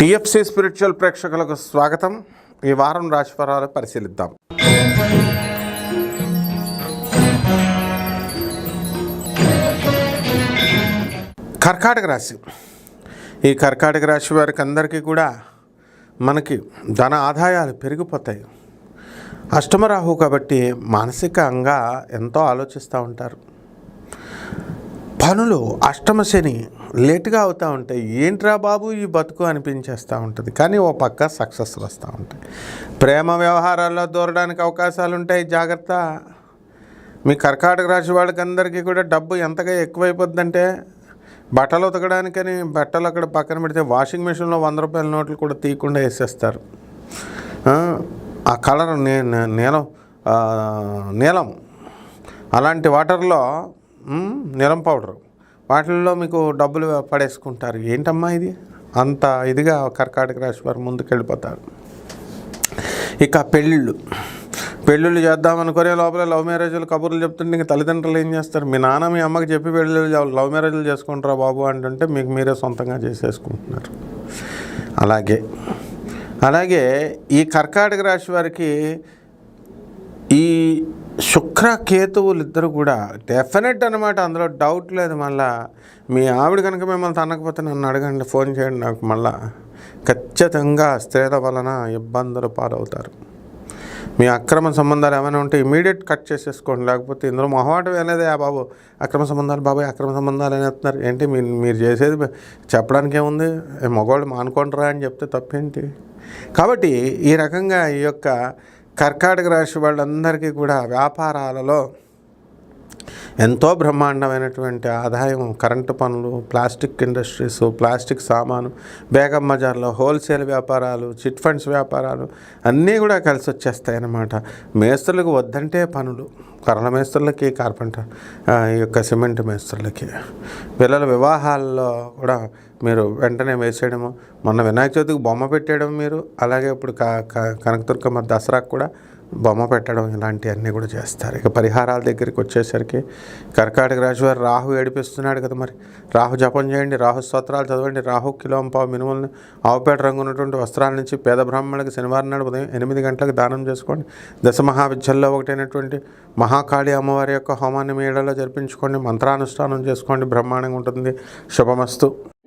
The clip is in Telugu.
టిఎఫ్సి స్పిరిచువల్ ప్రేక్షకులకు స్వాగతం. ఈ వారం రాశిఫలాలు పరిశీలిద్దాం. కర్కాటక రాశి. ఈ కర్కాటక రాశి వారికి అందరికీ కూడా మనకి ధన ఆదాయాలు పెరిగిపోతాయి. అష్టమరాహు కాబట్టి మానసికంగా ఎంతో ఆలోచిస్తూ ఉంటారు. పనులు అష్టమ శని లేటుగా అవుతూ ఉంటాయి. ఏంట్రా బాబు ఈ బతుకు అనిపించేస్తూ ఉంటుంది. కానీ ఓ పక్క సక్సెస్ వస్తూ ఉంటాయి. ప్రేమ వ్యవహారాల్లో దూరడానికి అవకాశాలు ఉంటాయి జాగ్రత్త. మీ కర్కాటక రాశి వాళ్ళకందరికీ కూడా డబ్బు ఎంతగా ఎక్కువైపోద్దంటే బట్టలు ఉతకడానికని బట్టలు అక్కడ పక్కన పెడితే వాషింగ్ మిషన్లో వంద రూపాయల నోట్లు కూడా తీయకుండా వేసేస్తారు. ఆ, కలర్ నీలం నీలం. అలాంటి వాటర్లో నిరం పౌడరు. వాటిల్లో మీకు డబ్బులు పడేసుకుంటారు. ఏంటమ్మా ఇది? అంత ఇదిగా కర్కాటక రాశి వారు ముందుకెళ్ళిపోతారు. ఇక పెళ్ళిళ్ళు. పెళ్ళిళ్ళు చేద్దామనుకునే లోపల లవ్ మ్యారేజ్లు కబుర్లు చెప్తుంటే ఇంక తల్లిదండ్రులు ఏం చేస్తారు? మీ నాన్న మీ అమ్మకి చెప్పి పెళ్ళిళ్ళు లవ్ మ్యారేజ్లు చేసుకుంటారా బాబు అంటుంటే మీకు మీరే సొంతంగా చేసేసుకుంటున్నారు. అలాగే అలాగే ఈ కర్కాటక రాశి వారికి ఈ శుక్ర కేతువులు ఇద్దరు కూడా డెఫినెట్ అనమాట అందులో డౌట్ లేదు మళ్ళా. మీ ఆవిడ కనుక మిమ్మల్ని తనకపోతే నన్ను అడగండి ఫోన్ చేయండి నాకు మళ్ళా. ఖచ్చితంగా స్త్రీల వలన ఇబ్బందులు పాలవుతారు. మీ అక్రమ సంబంధాలు ఏమైనా ఉంటే ఇమీడియట్ కట్ చేసేసుకోండి. లేకపోతే ఇందులో మొహమాటం అనేది ఆ బాబు. అక్రమ సంబంధాలు బాబాయ్ అక్రమ సంబంధాలు అని ఏంటి మీరు మీరు చేసేది చెప్పడానికి ఏముంది మగవాళ్ళు మానుకుంటారా అని చెప్తే తప్పేంటి? కాబట్టి ఈ రకంగా ఈ యొక్క కర్కాటక రాశి వాళ్ళందరికీ కూడా వ్యాపారాలలో ఎంతో బ్రహ్మాండమైనటువంటి ఆదాయం కరెంటు పనులు ప్లాస్టిక్ ఇండస్ట్రీస్ ప్లాస్టిక్ సామాను బేగం బజార్లో హోల్సేల్ వ్యాపారాలు చిట్ ఫండ్స్ వ్యాపారాలు అన్నీ కూడా కలిసి వచ్చేస్తాయి అన్నమాట మేస్త్రులకు వద్దంటే పనులు. కర్రల మేస్త్రులకి కార్పెంటర్ ఈ యొక్క సిమెంట్ మేస్త్రులకి. పిల్లల వివాహాల్లో కూడా మీరు వెంటనే వేసేయడము. మొన్న వినాయక చవితికి బొమ్మ పెట్టేయడం మీరు. అలాగే ఇప్పుడు క- కనకదుర్గమ్మ దసరాకు కూడా బొమ్మ పెట్టడం ఇలాంటివన్నీ కూడా చేస్తారు. ఇక పరిహారాల దగ్గరికి వచ్చేసరికి కర్కాటక రాశి వారు రాహు ఏడిపిస్తున్నాడు కదా మరి. రాహు జపం చేయండి రాహు స్తోత్రాలు చదవండి రాహు కిలోంపావు మినుములను ఆవుపేట రంగు ఉన్నటువంటి వస్త్రాల నుంచి పేద బ్రాహ్మణులకి శనివారం నాడు ఉదయం ఎనిమిది గంటలకు దానం చేసుకోండి. దశ మహావిద్యల్లో ఒకటైనటువంటి మహాకాళి అమ్మవారి యొక్క హోమాన్ని మీడలో జరిపించుకోండి మంత్రానుష్ఠానం చేసుకోండి బ్రహ్మాండంగా ఉంటుంది. శుభమస్తు.